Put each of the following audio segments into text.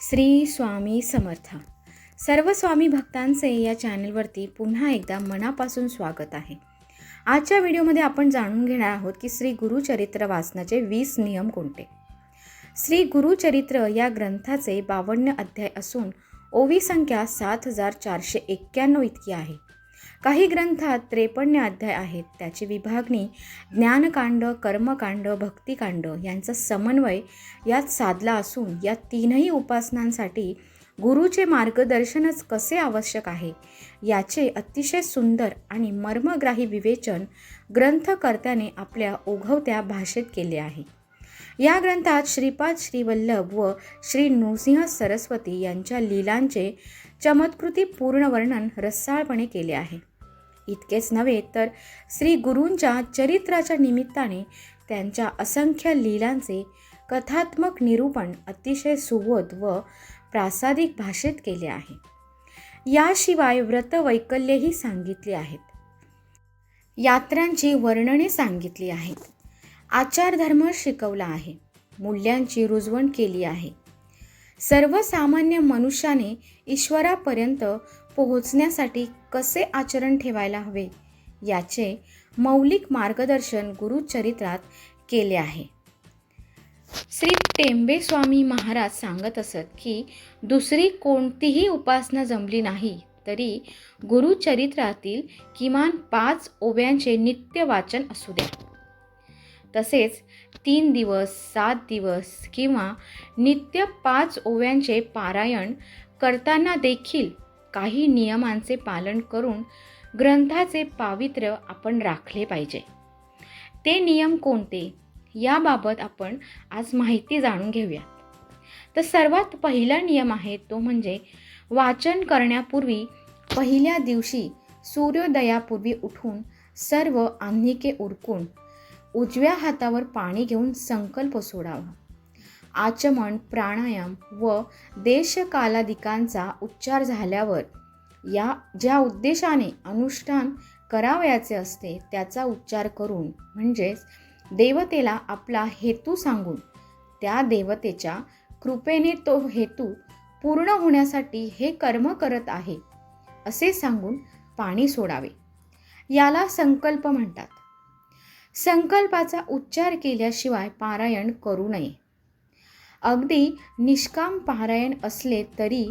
श्री स्वामी समर्थ. सर्व स्वामी भक्तांचे या चॅनलवरती पुन्हा एकदा मनापासून स्वागत आहे. आजच्या व्हिडिओमध्ये आपण जाणून घेणार आहोत की श्री गुरुचरित्र वाचनाचे वीस नियम कोणते? श्री गुरुचरित्र या ग्रंथाचे बावन्न अध्याय असून ओवी संख्या सात हजार चारशे एक्क्याण्णव इतकी आहे. काही ग्रंथात त्रेपन्न अध्याय आहेत. त्याची विभागणी ज्ञानकांड कर्मकांड भक्तिकांड यांचा समन्वय यात साधला असून या तीनही उपासनांसाठी गुरुचे मार्गदर्शनच कसे आवश्यक आहे? याचे अतिशय सुंदर आणि मर्मग्राही विवेचन ग्रंथकर्त्याने आपल्या ओघवत्या भाषेत केले आहे. या ग्रंथात श्रीपाद श्रीवल्लभ व श्री नृसिंह सरस्वती यांच्या लीलांचे चमत्कृती पूर्ण वर्णन रसाळपणे केले आहे. इतकेच नव्हे तर श्री गुरूंच्या चरित्राच्या निमित्ताने त्यांच्या असंख्य लीलांचे कथात्मक निरूपण अतिशय सुबोध व प्रासादिक भाषेत केले आहे. याशिवाय व्रतवैकल्यही सांगितली आहेत. यात्रांची वर्णने सांगितली आहेत. आचारधर्म शिकवला आहे. मूल्यांची रुजवण केली आहे. सर्वसामान्य मनुष्याने ईश्वरापर्यंत पोहोचण्यासाठी कसे आचरण ठेवायला हवे याचे मौलिक मार्गदर्शन गुरुचरित्रात केले आहे. श्री टेंबे स्वामी महाराज सांगत असत की दुसरी कोणतीही उपासना जमली नाही तरी गुरुचरित्रातील किमान पाच ओव्यांचे नित्य वाचन असू द्या. तसेच तीन दिवस सात दिवस किंवा नित्य पाच ओव्यांचे पारायण करताना देखील काही नियमांचे पालन करून ग्रंथाचे पावित्र्य आपण राखले पाहिजे. ते नियम कोणते? याबाबत आपण आज माहिती जाणून घेऊयात. तर सर्वात पहिला नियम आहे तो म्हणजे वाचन करण्यापूर्वी पहिल्या दिवशी सूर्योदयापूर्वी उठून सर्व आन्हिके उरकून उजव्या हातावर पाणी घेऊन संकल्प सोडावा. आचमन प्राणायाम व देशकालादिकांचा उच्चार झाल्यावर या ज्या उद्देशाने अनुष्ठान करावयाचे असते त्याचा उच्चार करून म्हणजेच देवतेला आपला हेतू सांगून त्या देवतेच्या कृपेने तो हेतू पूर्ण होण्यासाठी हे कर्म करत आहे असे सांगून पाणी सोडावे. याला संकल्प म्हणतात. संकल्पाचा उच्चार केल्याशिवाय पारायण करू नये. अगदी निष्काम पारायण असले तरी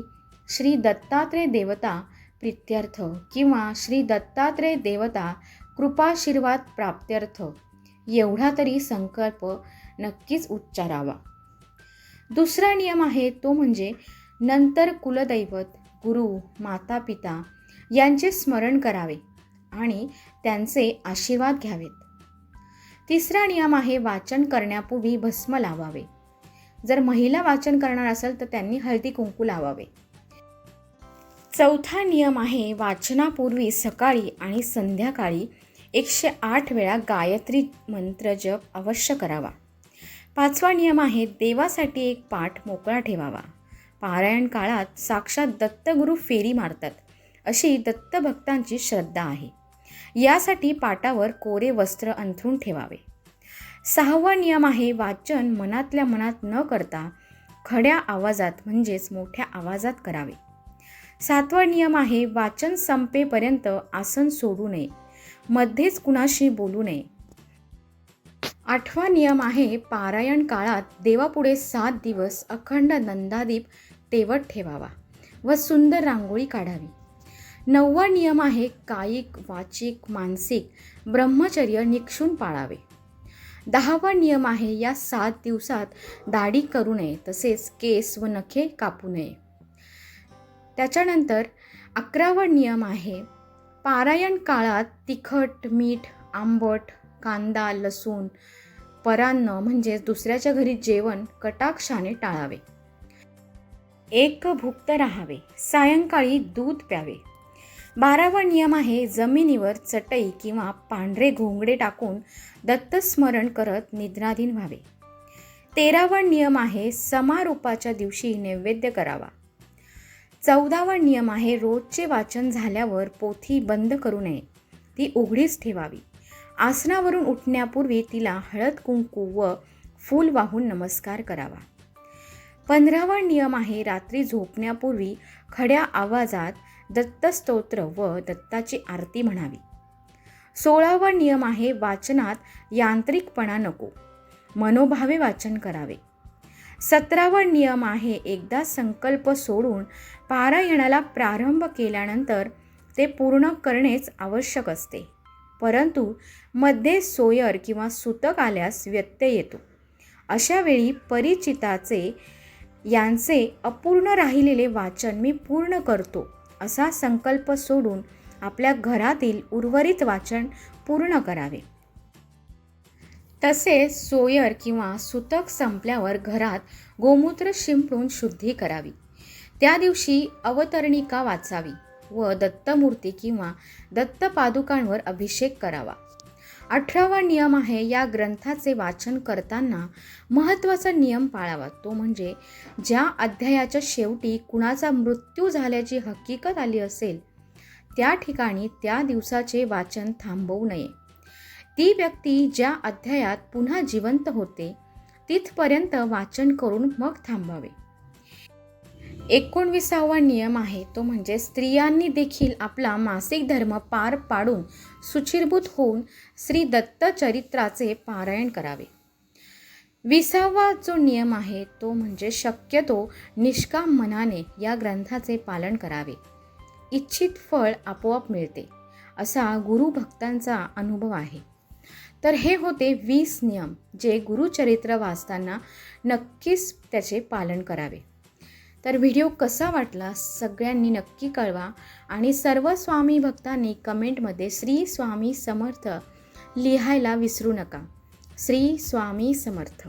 श्री दत्तात्रय देवता प्रित्यर्थ किंवा श्री दत्तात्रय देवता कृपाशीर्वाद प्राप्त्यर्थ. एवढा तरी संकल्प नक्कीच उच्चारावा. दुसरा नियम आहे तो म्हणजे नंतर कुलदैवत गुरु माता पिता यांचे स्मरण करावे आणि त्यांचे आशीर्वाद घ्यावेत. तिसरा नियम आहे वाचन करण्यापूर्वी भस्म लावावे. जर महिला वाचन करणार असेल तर त्यांनी हळदी कुंकू लावावे. चौथा नियम आहे वाचनापूर्वी सकाळी आणि संध्याकाळी एकशे आठ वेळा गायत्री मंत्र जप अवश्य करावा. पाचवा नियम आहे देवासाठी एक पाठ मोकळा ठेवावा. पारायण काळात साक्षात दत्तगुरू फेरी मारतात अशी दत्तभक्तांची श्रद्धा आहे. यासाठी पाटावर कोरे वस्त्र अंथरून ठेवावे. सहावा नियम आहे वाचन मनातल्या मनात न करता खड्या आवाजात म्हणजेच मोठ्या आवाजात करावे. सातवा नियम आहे वाचन संपेपर्यंत आसन सोडू नये मध्येच कुणाशी बोलू नये. आठवा नियम आहे पारायण काळात देवापुढे सात दिवस अखंड नंदादीप तेवत ठेवावा व सुंदर रांगोळी काढावी. नववा नियम आहे कायिक वाचिक मानसिक ब्रह्मचर्य निक्षून पाळावे. दहावा नियम आहे या सात दिवसात दाढी करू नये तसेच केस व नखे कापू नये. त्याच्यानंतर अकरावा नियम आहे पारायण काळात तिखट मीठ आंबट कांदा लसूण परान्न म्हणजे दुसऱ्याच्या घरी जेवण कटाक्षाने टाळावे. एक भुक्त राहावे. सायंकाळी दूध प्यावे. बारावा नियम आहे जमिनीवर चटई किंवा पांढरे घोंगडे टाकून दत्तस्मरण करत निद्राधीन व्हावे. तेरावा नियम आहे समारोपाच्या दिवशी नैवेद्य करावा. चौदावा नियम आहे रोजचे वाचन झाल्यावर पोथी बंद करू नये. ती उघडीच ठेवावी. आसनावरून उठण्यापूर्वी तिला हळद कुंकू व फूल वाहून नमस्कार करावा. पंधरावा नियम आहे रात्री झोपण्यापूर्वी खड्या आवाजात दत्तस्तोत्र व दत्ताची आरती म्हणावी. सोळावा नियम आहे वाचनात यांत्रिकपणा नको. मनोभावे वाचन करावे. सतरावा नियम आहे एकदा संकल्प सोडून पारायणाला प्रारंभ केल्यानंतर ते पूर्ण करणेच आवश्यक असते. परंतु मध्ये सोयर किंवा सुतक आल्यास व्यत्यय येतो. अशा वेळी परिचिताचे यांचे अपूर्ण राहिलेले वाचन मी पूर्ण करतो. असा संकल्प सोडून आपल्या घरातील उर्वरित वाचन पूर्ण करावे. तसेच सोयर किंवा सुतक संपल्यावर घरात गोमूत्र शिंपडून शुद्धी करावी. त्या दिवशी अवतरणिका वाचावी व दत्तमूर्ती किंवा दत्तपादुकांवर अभिषेक करावा. अठरावा नियम आहे या ग्रंथाचे वाचन करताना महत्त्वाचा नियम पाळावा. तो म्हणजे ज्या अध्यायाच्या शेवटी कुणाचा मृत्यू झाल्याची हकीकत आली असेल त्या ठिकाणी त्या दिवसाचे वाचन थांबवू नये. ती व्यक्ती ज्या अध्यायात पुन्हा जिवंत होते तिथपर्यंत वाचन करून मग थांबावे. एकोणविसावा नियम आहे तो म्हणजे स्त्रियांनी देखील आपला मासिक धर्म पार पाडून सुचिरभूत होऊन श्री दत्त चरित्राचे पारायण करावे. विसावा जो नियम आहे तो म्हणजे शक्यतो निष्काम मनाने या ग्रंथाचे पालन करावे. इच्छित फळ आपोआप मिळते असा गुरुभक्तांचा अनुभव आहे. तर हे होते वीस नियम जे गुरुचरित्र वाचताना नक्कीच त्याचे पालन करावे. तर व्हिडिओ कसा वाटला सगळ्यांनी नक्की कळवा आणि सर्व स्वामी भक्तांनी कमेंटमध्ये श्री स्वामी समर्थ लिहायला विसरू नका. श्री स्वामी समर्थ.